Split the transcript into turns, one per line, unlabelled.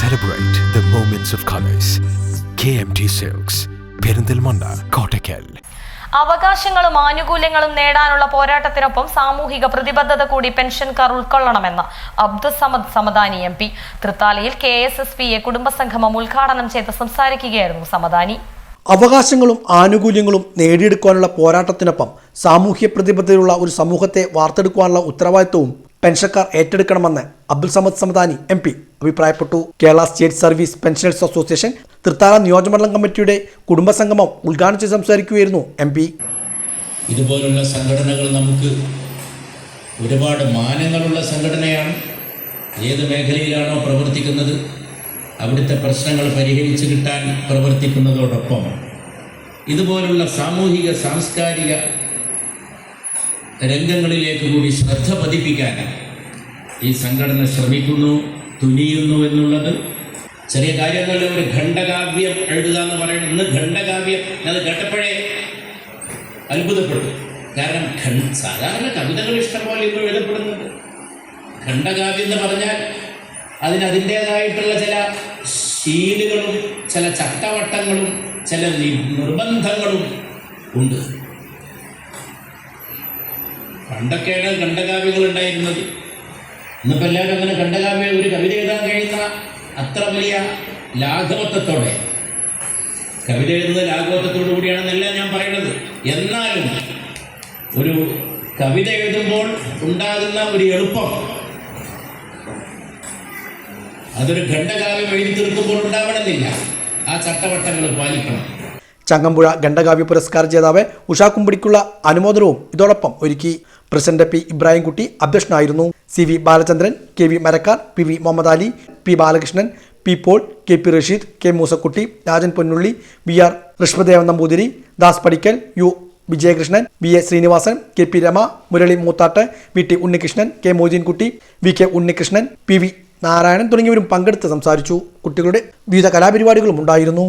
Celebrate the moments of colors. KMT Silks, Perinthalmanna Kottakkal
അവകാശങ്ങളും ആനുകൂല്യങ്ങളും നേടാനുള്ള പോരാട്ടത്തിനൊപ്പം സാമൂഹിക പ്രതിബദ്ധത കൂടി പെൻഷൻകാർ ഉൾക്കൊള്ളണമെന്ന് Abdussamad Samadani M P. തൃത്താലയിൽ K S S P A കുടുംബസംഗമം ഉദ്ഘാടനം ചെയ്ത് സംസാരിക്കുകയായിരുന്നു സമദാനി.
അവകാശങ്ങളും ആനുകൂല്യങ്ങളും നേടിയെടുക്കാനുള്ള പോരാട്ടത്തിനൊപ്പം സാമൂഹ്യ പ്രതിബദ്ധതയുള്ള ഒരു സമൂഹത്തെ വാർത്തെടുക്കാനുള്ള ഉത്തരവാദിത്വവും പെൻഷൻകാർ ഏറ്റെടുക്കണമെന്ന് അബ്ദുൽ സമദ് സമദാനി എം പി. അഭിപ്രായപ്പെട്ടു. Kerala state service pensioners association Thrithala നിയോജകമണ്ഡലം കമ്മിറ്റിയുടെ കുടുംബസംഗമം ഉദ്ഘാടനം ചെയ്ത് സംസാരിക്കുകയായിരുന്നു എം പി.
ഇതുപോലുള്ള സംഘടനകൾ നമുക്ക് ഒരുപാട് മാനങ്ങളുള്ള സംഘടനയാണ്. ഏത് മേഖലയിലാണോ പ്രവർത്തിക്കുന്നത് അവിടുത്തെ പ്രശ്നങ്ങൾ പരിഹരിച്ചു കിട്ടാൻ പ്രവർത്തിക്കുന്നതോടൊപ്പം ഇതുപോലുള്ള സാമൂഹിക സാംസ്കാരിക രംഗങ്ങളിലേക്ക് കൂടി ശ്രദ്ധ പതിപ്പിക്കാൻ ഈ സംഘടന ശ്രമിക്കുന്നു. തുനിയുന്നു എന്നുള്ളത് ചെറിയ കാര്യങ്ങളിൽ ഒരു ഖണ്ഡകാവ്യം എഴുതുക എന്ന് പറയുന്നത് ഇന്ന് ഖണ്ഡകാവ്യം അത് കേട്ടപ്പോഴേ അത്ഭുതപ്പെട്ടു. കാരണം സാധാരണ കവിതകൾ ഇഷ്ടംപോലെ ഇപ്പോൾ എഴുതപ്പെടുന്നുണ്ട്. ഖണ്ഡകാവ്യം എന്ന് പറഞ്ഞാൽ അതിന് അതിന്റേതായിട്ടുള്ള ചില ശീലുകളും ചില ചട്ടവട്ടങ്ങളും ചില നിർബന്ധങ്ങളും ഉണ്ട്. പണ്ടൊക്കെയാണ് ഖണ്ഡകാവ്യങ്ങൾ ഉണ്ടായിരുന്നത്. ഇന്നിപ്പോൾ എല്ലാവരും അങ്ങനെ ഖണ്ഡകാവ്യം ഒരു കവിത എഴുതാൻ കഴിയുന്ന അത്ര വലിയ ലാഘവത്വത്തോടെ. കവിത എഴുതുന്നത് ലാഘവത്വത്തോടു കൂടിയാണെന്നല്ല ഞാൻ പറയുന്നത്. എന്നാലും ഒരു കവിത എഴുതുമ്പോൾ ഉണ്ടാകുന്ന ഒരു എളുപ്പം അതൊരു ഖണ്ഡകാവ്യം എഴുതി തീർക്കുമ്പോൾ ഉണ്ടാവണമെന്നില്ല. ആ ചട്ടവട്ടങ്ങൾ പാലിക്കണം.
ചങ്ങമ്പുഴ ഖണ്ഡകാവ്യ പുരസ്കാര ജേതാവ് ഉഷാ കുമ്പിടിക്കുള്ള അനുമോദനവും ഇതോടൊപ്പം ഒരുക്കി. പ്രസിഡന്റ് പി ഇബ്രാഹിംകുട്ടി അധ്യക്ഷനായിരുന്നു. C V Balachandran K V Marakkar P V Muhammad Ali P Balakrishnan P Paul K P Rasheed K Moosakutty Rajan Ponnulli V R Rishmadevan Namboothiri Das Padikkal U Vijayakrishnan V A Srinivasan K P Rama Murali Moothattu V T Unnikrishnan K Mochinkutty V K Unnikrishnan P V Narayanan തുടങ്ങിയവരും പങ്കെടുത്ത് സംസാരിച്ചു. കുട്ടികളുടെ വിവിധ കലാപരിപാടികളും ഉണ്ടായിരുന്നു.